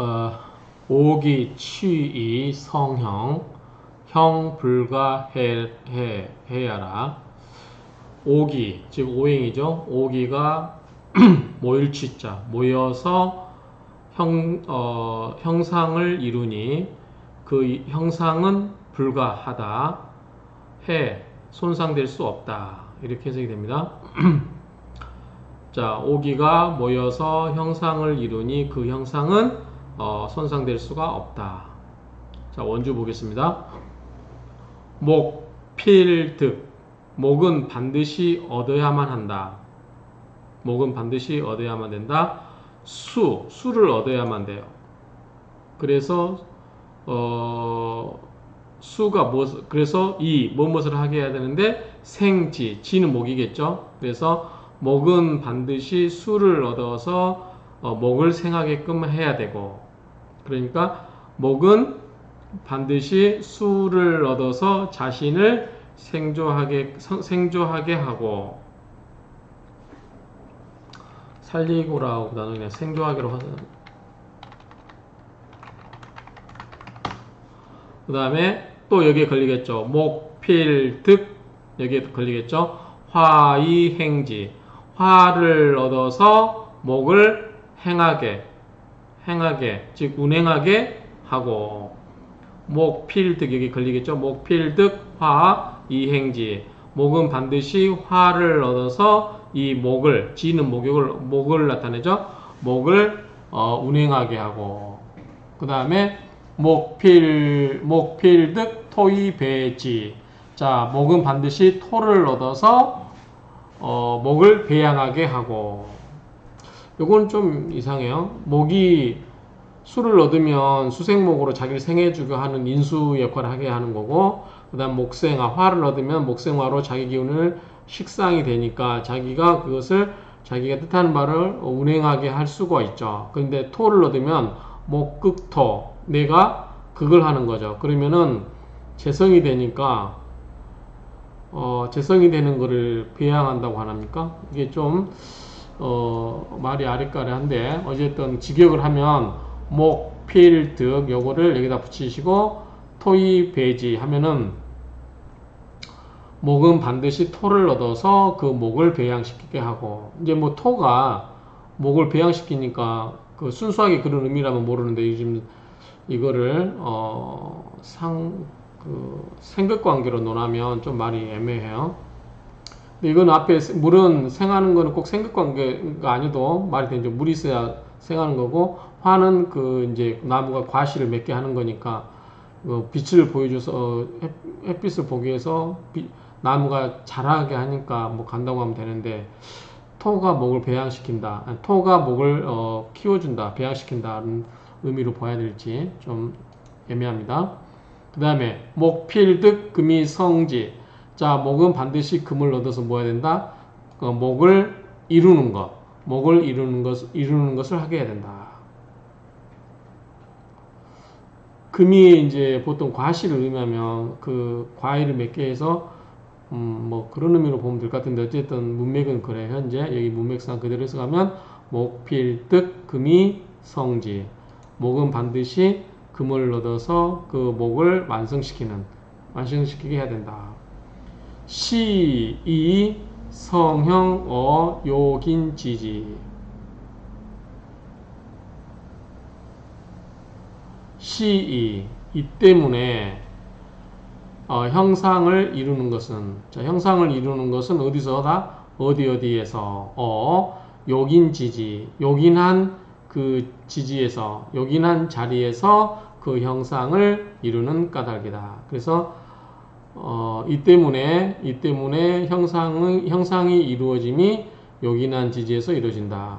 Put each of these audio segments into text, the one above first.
어, 오기, 취이, 성형, 형, 불가, 해, 해, 해야라. 오기, 즉 오행이죠. 오기가 모일 취자, 모여서 형, 어, 형상을 이루니 그 이- 형상은 불가하다. 해, 손상될 수 없다. 이렇게 해석이 됩니다. 자, 오기가 모여서 형상을 이루니 그 형상은 어, 손상될 수가 없다. 자, 원주 보겠습니다. 목, 필, 득. 목은 반드시 얻어야만 한다. 목은 반드시 얻어야만 된다. 수, 수를 얻어야만 돼요. 그래서 어, 수가 무엇, 그래서 이 무엇을 하게 해야 되는데 생지, 지는 목이겠죠. 그래서 목은 반드시 수를 얻어서 어, 목을 생하게끔 해야 되고, 그러니까 목은 반드시 수를 얻어서 자신을 생조하게 성- 생조하게 하고 살리고라보다는 그냥 생조하기로 하는. 그 다음에 또 여기에 걸리겠죠. 목, 필, 득 여기에 걸리겠죠. 화이 행지 화를 얻어서 목을 행하게 행하게 즉 운행하게 하고. 목, 필, 득 여기 걸리겠죠. 목, 필, 득, 화, 이행지. 목은 반드시 화를 얻어서 이 목을 지는 목욕을 목을 나타내죠. 목을 어, 운행하게 하고. 그 다음에 목필 목필득 토이 배지. 자 목은 반드시 토를 얻어서 어, 목을 배양하게 하고 요건 좀 이상해요. 목이 술을 얻으면 수생목으로 자기를 생해주게 하는 인수 역할을 하게 하는 거고 그 다음 목생화 화를 얻으면 목생화로 자기 기운을 식상이 되니까 자기가 그것을 자기가 뜻하는 바를 운행하게 할 수가 있죠. 그런데 토를 얻으면 목극토 내가 그걸 하는 거죠. 그러면은 재성이 되니까 어, 재성이 되는 거를 배양한다고 하랍니까? 이게 좀 어, 말이 아리까리한데 어쨌든 직역을 하면 목, 필, 득 요거를 여기다 붙이시고 토이, 배지 하면은 목은 반드시 토를 얻어서 그 목을 배양시키게 하고 이제 뭐 토가 목을 배양시키니까 그 순수하게 그런 의미라면 모르는데 요즘 이거를 어 상 그 생각 관계로 논하면 좀 말이 애매해요. 이건 앞에 물은 생하는 거는 꼭 생각 관계가 아니도 말이 되죠. 물이 있어야 생하는 거고 화는 그 이제 나무가 과실을 맺게 하는 거니까 그 빛을 보여줘서 어, 햇, 햇빛을 보기 위해서 빛- 나무가 자라게 하니까 뭐 간다고 하면 되는데 토가 목을 배양시킨다. 토가 목을 어, 키워준다, 배양시킨다는 의미로 봐야 될지 좀 애매합니다. 그 다음에 목필득 금이 성지. 자, 목은 반드시 금을 얻어서 뭐 해야 된다? 그 목을 이루는 것, 목을 이루는 것, 이루는 것을 하게 해야 된다. 금이 이제 보통 과실을 의미하면 그 과일을 맺게 해서 음, 뭐 그런 의미로 보면 될 것 같은데 어쨌든 문맥은 그래 현재 여기 문맥상 그대로 해석하면 목필득 금이 성지 목은 반드시 금을 얻어서 그 목을 완성시키는 완성시키게 해야 된다. 시, 이, 성형, 어, 요긴, 지지. 시, 이, 이 때문에 어, 형상을 이루는 것은 자, 형상을 이루는 것은 어디서다? 어디 어디에서 어 요긴 지지 요긴한 그 지지에서 요긴한 자리에서 그 형상을 이루는 까닭이다. 그래서 어, 이 때문에 이 때문에 형상의 형상이 이루어짐이 요긴한 지지에서 이루어진다.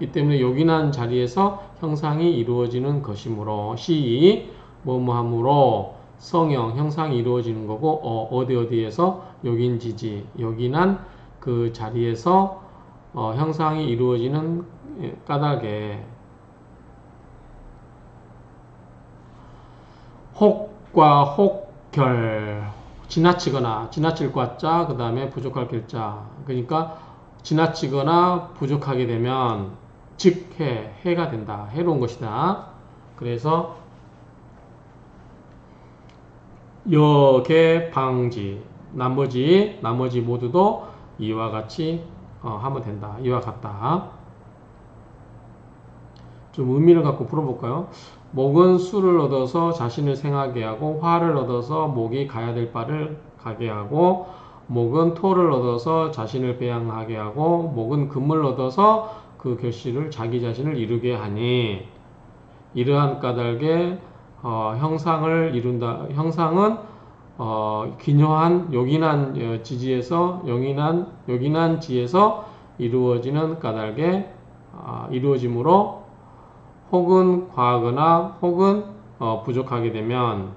이 때문에 요긴한 자리에서 형상이 이루어지는 것이므로 시 뭐뭐함으로 성형 형상이 이루어지는 거고 어, 어디 어디에서 요긴 지지 요긴한 그 자리에서 어, 형상이 이루어지는 까닭에 혹과 혹 결 지나치거나 지나칠 과자 그 다음에 부족할 결자 그러니까 지나치거나 부족하게 되면 즉 해, 해가 된다. 해로운 것이다. 그래서 여계 방지 나머지 나머지 모두도 이와 같이 어, 하면 된다. 이와 같다. 좀 의미를 갖고 풀어볼까요? 목은 수를 얻어서 자신을 생하게 하고 화를 얻어서 목이 가야 될 바를 가게 하고 목은 토를 얻어서 자신을 배양하게 하고 목은 금을 얻어서 그 결실을 자기 자신을 이루게 하니 이러한 까닭에 어, 형상을 이룬다. 형상은 어, 기묘한 요긴한 어, 지지에서 용인한 요긴한 지에서 이루어지는 까닭에 아, 이루어지므로 혹은 과하거나 혹은 어, 부족하게 되면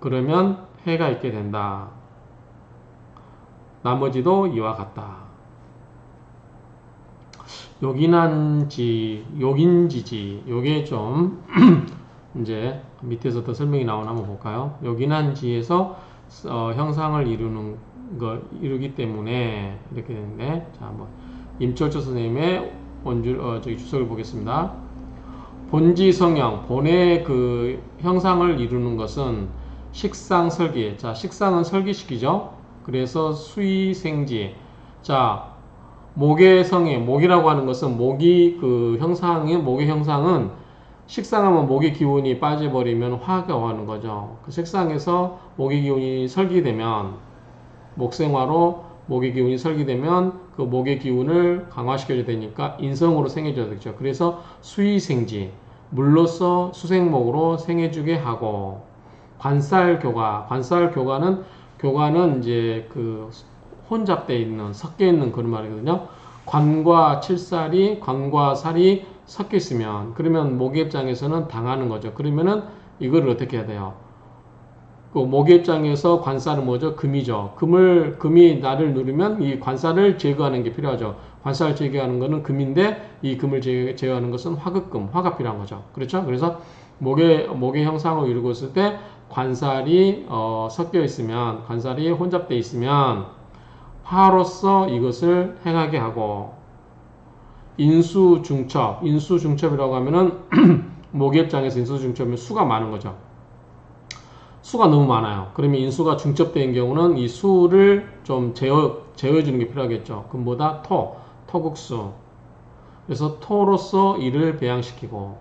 그러면 해가 있게 된다. 나머지도 이와 같다. 요긴한지, 요긴지지, 요게 좀 이제 밑에서 더 설명이 나오나 한번 볼까요? 요긴한지에서 어, 형상을 이루는 거 이루기 때문에 이렇게 되는데 자 한번 임철조 선생님의 원줄 어, 저기 주석을 보겠습니다. 본지 성형 본의 그 형상을 이루는 것은 식상 설기 자 식상은 설기시키죠. 그래서 수의 생지 자 목의 성의 목이라고 하는 것은 목이 그 형상의 목의 형상은 식상하면 목의 기운이 빠져버리면 화가 오는 거죠. 그 색상에서 목의 기운이 설기되면 목생화로 목의 기운이 설기되면 그 목의 기운을 강화시켜야 되니까 인성으로 생해줘야 되죠. 그래서 수의생지 물로서 수생목으로 생해주게 하고 관살 교가 관살 교가는 교가는 이제 그 혼잡되어 있는 섞여 있는 그런 말이거든요. 관과 칠살이 관과 살이 섞여 있으면 그러면 모기 입장에서는 당하는 거죠. 그러면은 이거를 어떻게 해야 돼요? 그 모기 입장에서 관살은 뭐죠? 금이죠. 금을 금이 나를 누르면 이 관살을 제거하는 게 필요하죠. 관살을 제거하는 것은 금인데 이 금을 제거하는 것은 화극금, 화가 필요한 거죠. 그렇죠? 그래서 목의 목의 형상을 이루고 있을 때 관살이 어, 섞여 있으면 관살이 혼잡되어 있으면 화로서 이것을 행하게 하고 인수중첩 인수중첩이라고 하면은 목의 입장에서 인수중첩이면 수가 많은 거죠. 수가 너무 많아요. 그러면 인수가 중첩된 경우는 이 수를 좀 제어, 제어해주는 게 필요하겠죠. 금보다 토, 토국수. 그래서 토로서 이를 배양시키고,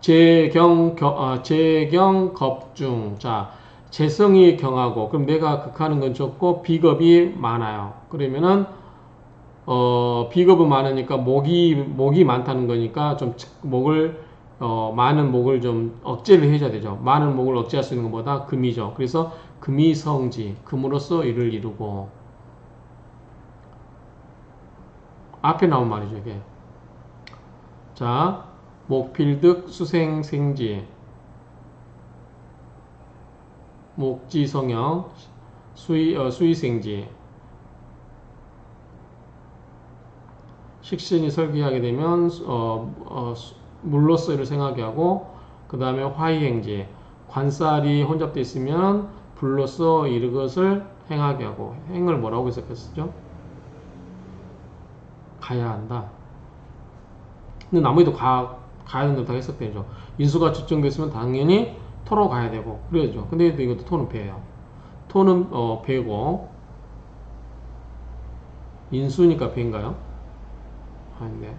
재경, 어, 재경, 겁중. 자, 재성이 경하고, 그럼 내가 극하는 건 적고, 비겁이 많아요. 그러면은, 어, 비겁은 많으니까 목이, 목이 많다는 거니까 좀 목을, 어, 많은 목을 좀 억제를 해줘야 되죠. 많은 목을 억제할 수 있는 것보다 금이죠. 그래서 금이 성지, 금으로써 이를 이루고, 앞에 나온 말이죠, 이게. 자, 목필득 수생 생지 목지 성형 수의 어, 수의 생지 식신이 설계하게 되면 어, 어, 물로서 이를 생하게 하고 그 다음에 화이행지 관살이 혼잡되어 있으면 불로서 이것을 행하게 하고 행을 뭐라고 해석했었죠? 가야 한다. 근데 나머지도 가, 가야 된다고 해석되죠. 인수가 집중됐으면 당연히 토로 가야 되고 그래야죠. 근데 이것도 토는 배예요. 토는 어, 배고 인수니까 배인가요? 아닌데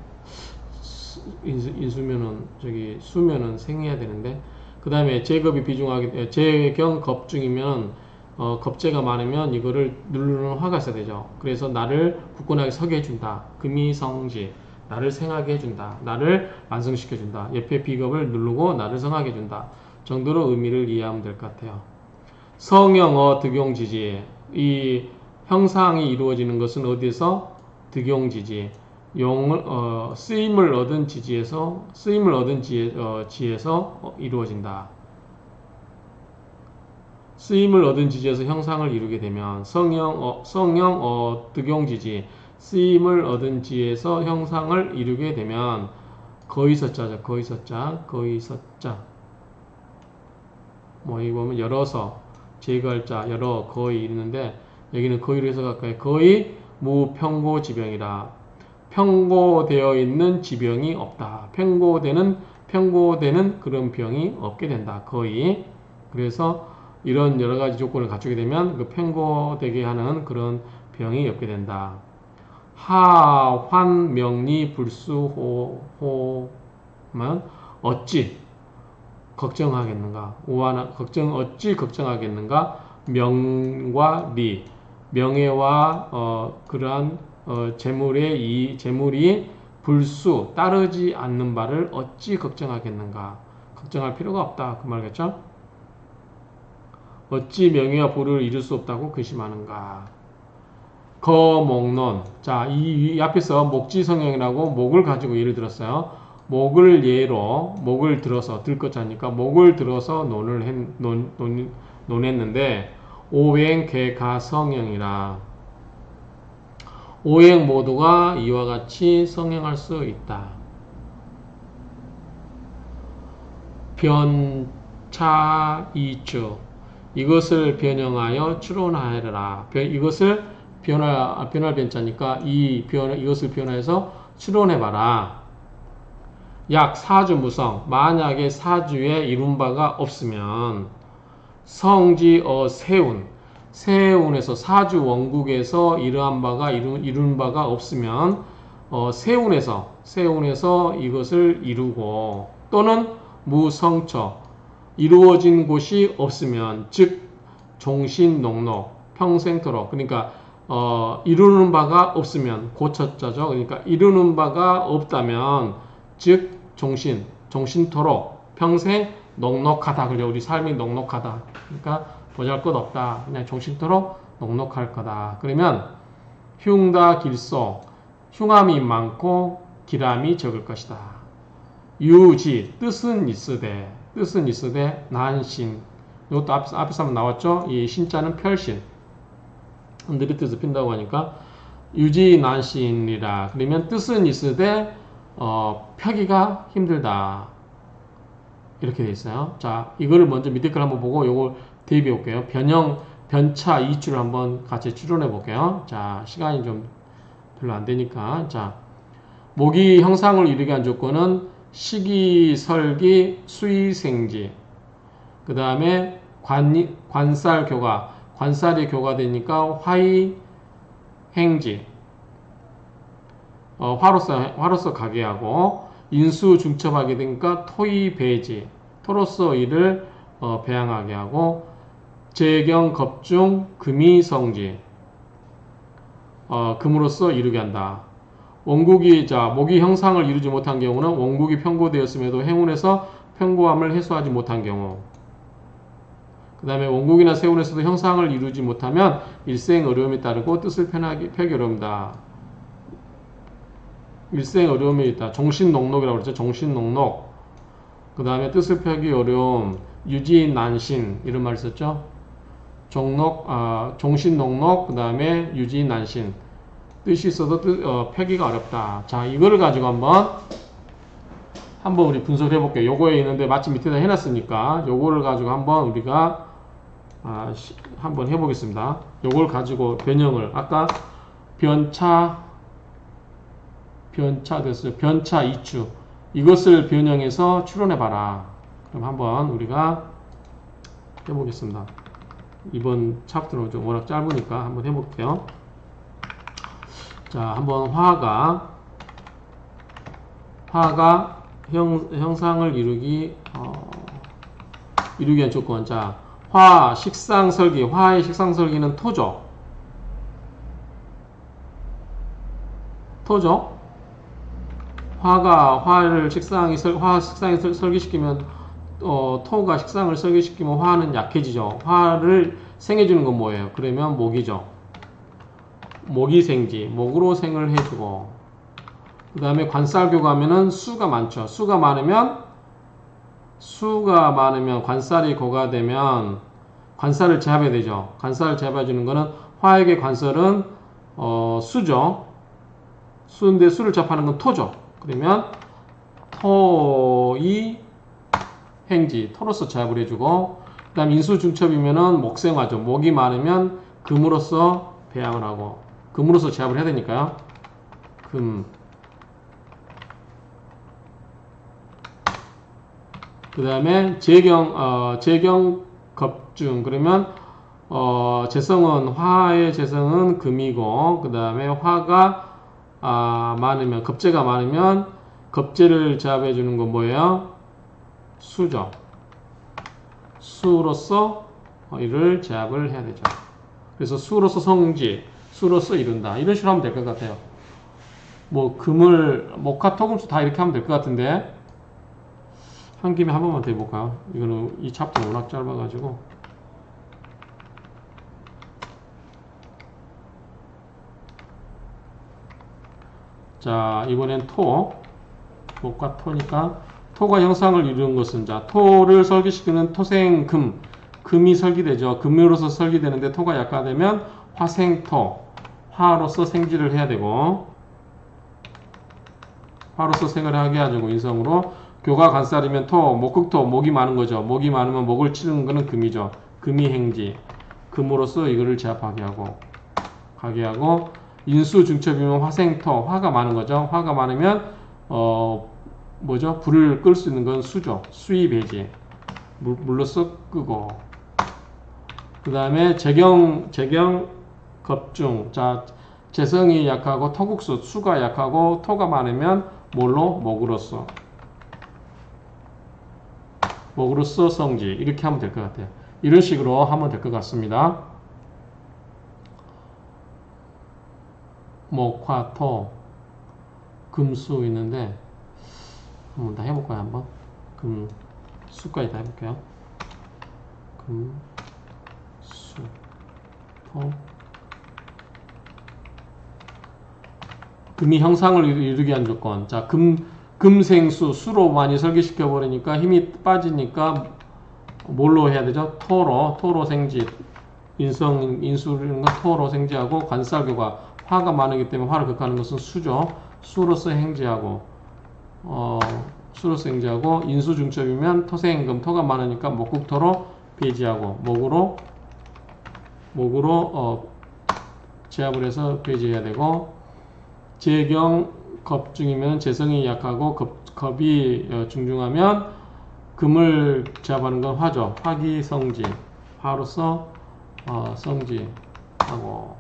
인수, 인수면은 저기 수면은 생해야 되는데 그 다음에 제겁이 비중하게 제경 겁 중이면 어, 겁재가 많으면 이거를 누르는 화가 있어야 되죠. 그래서 나를 굳건하게 서게 해준다. 금이성지 나를 생하게 해준다. 나를 완성시켜준다. 옆에 비겁을 누르고 나를 성하게 해준다. 정도로 의미를 이해하면 될 것 같아요. 성형어 득용지지 이 형상이 이루어지는 것은 어디서 득용지지 용을 어, 쓰임을 얻은 지지에서 쓰임을 얻은 지에, 어, 지에서 어, 이루어진다. 쓰임을 얻은 지지에서 형상을 이루게 되면 성형 어, 성형 어, 득용 지지 쓰임을 얻은 지에서 형상을 이루게 되면 거의 서자죠. 거의 서자, 거의 서자. 뭐 여기 보면 열어서 제거할 자 여러 거의 있는데 여기는 거의로 해서 가까이 거의 무평고 지병이라 편고되어 있는 지병이 없다. 편고되는 편고되는 그런 병이 없게 된다. 거의 그래서 이런 여러 가지 조건을 갖추게 되면 그 편고되게 하는 그런 병이 없게 된다. 하 환 명리 불수 호 호 면 어찌 걱정하겠는가? 우한 걱정 어찌 걱정하겠는가? 명과 리 명예와 어, 그러한 어, 재물의 이 재물이 불수 따르지 않는 바를 어찌 걱정하겠는가? 걱정할 필요가 없다 그 말겠죠? 어찌 명예와 부를 이룰 수 없다고 근심하는가? 거목론 자, 이, 이 앞에서 목지 성형이라고 목을 가지고 예를 들었어요. 목을 예로 목을 들어서 들것자니까 목을 들어서 논을 했, 논, 논, 논했는데 오행 개가 성형이라 오행 모두가 이와 같이 성형할 수 있다. 변차 이주 이것을 변형하여 추론하여라. 변- 이것을 변화 변화 변자니까 이 변 이것을 변화해서 추론해 봐라. 약 사주 무성 만약에 사주에 이룬 바가 없으면 성지어 세운 세운에서 사주 원국에서 이러한 바가 이룬, 이룬 바가 없으면 어, 세운에서 세운에서 이것을 이루고 또는 무성처 이루어진 곳이 없으면 즉 종신 농록 평생토록. 그러니까 어, 이루는 바가 없으면 고처자죠. 그러니까 이루는 바가 없다면 즉 종신 종신토록 평생 넉넉하다. 그래 우리 삶이 넉넉하다. 그러니까 보잘것 없다. 그냥 종신토록 넉넉할 거다. 그러면 흉다 길소 흉함이 많고 기람이 적을 것이다. 유지 뜻은 있으되 뜻은 있으되 난신. 이것도 앞에서, 앞에서 한번 나왔죠? 이 신자는 별신. 흔들이 뜻을 핀다고 하니까 유지 난신이라. 그러면 뜻은 있으되 어, 펴기가 힘들다. 이렇게 돼 있어요. 자 이거를 먼저 밑에 걸 한번 보고 요걸 대비해 볼게요. 변형 변차 이추를 한번 같이 추론해 볼게요. 자 시간이 좀 별로 안 되니까. 자 모기 형상을 이루게 한 조건은 시기, 설기, 수의, 생지. 그 다음에 관, 관살 교가. 관살이 교가 되니까 화의, 행지. 어, 화로서, 화로서 가게하고, 인수 중첩하게 되니까 토의, 배지. 토로서 일을 어, 배양하게 하고, 재경, 겁중, 금이, 성지. 어, 금으로써 이루게 한다. 원국이 자 목이 형상을 이루지 못한 경우는 원국이 편고되었음에도 행운에서 편고함을 해소하지 못한 경우. 그 다음에 원국이나 세운에서도 형상을 이루지 못하면 일생 어려움이 따르고 뜻을 편하게 펴기 어렵다. 일생 어려움이 있다. 종신농록이라고 그랬죠. 종신농록 그 다음에 뜻을 펴기 어려움. 유지난신. 이런 말 썼죠? 종록 아, 종신농록 그 다음에 유지난신 뜻이 있어도 뜻, 어, 펴기가 어렵다. 자, 이거를 가지고 한번 한번 우리 분석해 볼게요. 요거에 있는데 마침 밑에다 해놨으니까 요거를 가지고 한번 우리가 아, 시, 한번 해보겠습니다. 요걸 가지고 변형을 아까 변차 변차 됐어요. 변차 이추 이것을 변형해서 추론해 봐라. 그럼 한번 우리가 해보겠습니다. 이번 챕터는 좀 워낙 짧으니까 한번 해볼게요. 자, 한번 화가 화가 형, 형상을 이루기 어, 이루기 위한 조건. 자, 화 식상 설기. 화의 식상 설기는 토죠. 토죠. 화가 화를 식상이 설, 화 식상이 설, 설기시키면 어, 토가 식상을 설기시키면 화는 약해지죠. 화를 생해주는 건 뭐예요? 그러면 목이죠. 목이 생지, 목으로 생을 해주고, 그 다음에 관살교 가면은 수가 많죠. 수가 많으면, 수가 많으면 관살이 고가 되면 관살을 제압해야 되죠. 관살을 제압해 주는 거는 화액의 관살은 어, 수죠. 수인데 수를 제압하는 건 토죠. 그러면 토이 행지, 토로서 제압을 해주고, 그 다음 인수중첩이면은 목생화죠. 목이 많으면 금으로서 배양을 하고, 금으로서 제압을 해야 되니까요. 금. 그 다음에 재경, 어, 재경 겁중. 그러면, 어, 재성은, 화의 재성은 금이고, 그 다음에 화가, 아, 많으면, 겁재가 많으면, 겁재를 제압해 주는 건 뭐예요? 수죠. 수로서 이를 제압을 해야 되죠. 그래서 수로서 성지, 수로서 이룬다. 이런 식으로 하면 될 것 같아요. 뭐 금을 목화 토금수 다 이렇게 하면 될 것 같은데 한 김에 한 번만 더 해볼까요? 이거는 이 챕터 워낙 짧아가지고 자 이번엔 토 목과 토니까 토가 형상을 이루는 것은 자 토를 설계시키는 토생금 금이 설계되죠 금으로서 설계되는데 토가 약화되면 화생토 화로서 생지를 해야 되고 화로서 생을 하게 하고 인성으로 교가 간살이면 토, 목극토, 목이 많은 거죠. 목이 많으면 목을 치는 거는 금이죠. 금이 행지. 금으로써 이거를 제압하게 하고 가게 하고 인수 중첩이면 화생토, 화가 많은 거죠. 화가 많으면 어 뭐죠? 불을 끌 수 있는 건 수죠. 수의 배지. 물, 물로써 끄고 그 다음에 재경 재경 겁중. 자 재성이 약하고 토국수 수가 약하고 토가 많으면 뭘로 목으로써 목으로써 성지 이렇게 하면 될 것 같아요. 이런 식으로 하면 될 것 같습니다. 목 화 토 금수 있는데 한번 다 해볼까요 한번 금 수까지 다 해볼게요. 금 수 토 금이 형상을 이루게 한 조건. 자, 금, 금생수, 수로 많이 설계시켜 버리니까 힘이 빠지니까 뭘로 해야 되죠? 토로, 토로 생지. 인성, 인수는 건 토로 생지하고 관살교가 화가 많기 때문에 화를 극하는 것은 수죠. 수로서 행지하고, 어, 수로서 행지하고, 인수중첩이면 토생금, 토가 많으니까 목국토로 배지하고, 목으로, 목으로, 어, 제압을 해서 배지해야 되고, 재경 겁중이면 재성이 약하고 겁, 겁이 어, 중중하면 금을 제압하는 건 화죠. 화기 성지. 화로서 어, 성지하고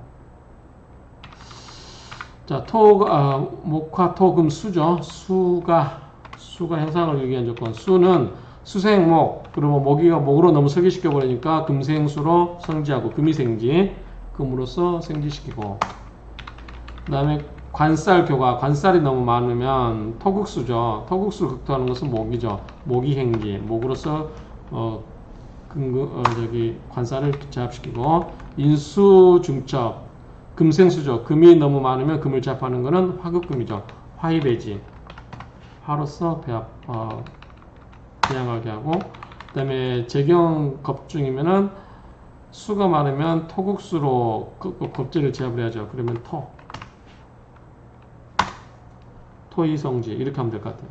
자 토가 어, 목화 토 금 수죠. 수가 수가 형상을 유기한 조건. 수는 수생목 그러면 모기가 목으로 너무 설계시켜 버리니까 금생수로 성지하고 금이 생지 금으로서 생지시키고 그 다음에 관살 교가 관살이 너무 많으면 토국수죠. 토국수를 극토하는 것은. 목이 행지 목으로서 어, 금그 어, 저기 관살을 제압시키고 인수 중첩 금생수죠. 금이 너무 많으면 금을 제압하는 것은 화극금이죠. 화이배지 화로서 배합 어, 배양하게 하고 그 다음에 재경 겁중이면은 수가 많으면 토국수로 그, 그 겁제를 제압을 해야죠. 그러면 토 토이성지 이렇게 하면 될 것 같아요.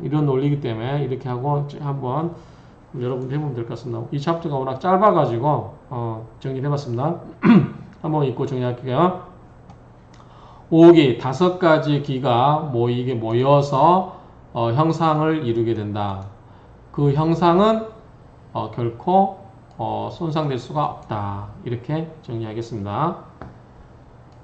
이런 논리이기 때문에 이렇게 하고 한번 여러분 해보면 될 것 같습니다. 이 챕터가 워낙 짧아가지고 어, 정리해봤습니다. 한번 읽고 정리할게요. 5기 다섯 가지 기가 모이게 모여서 어, 형상을 이루게 된다. 그 형상은 어, 결코 어, 손상될 수가 없다. 이렇게 정리하겠습니다.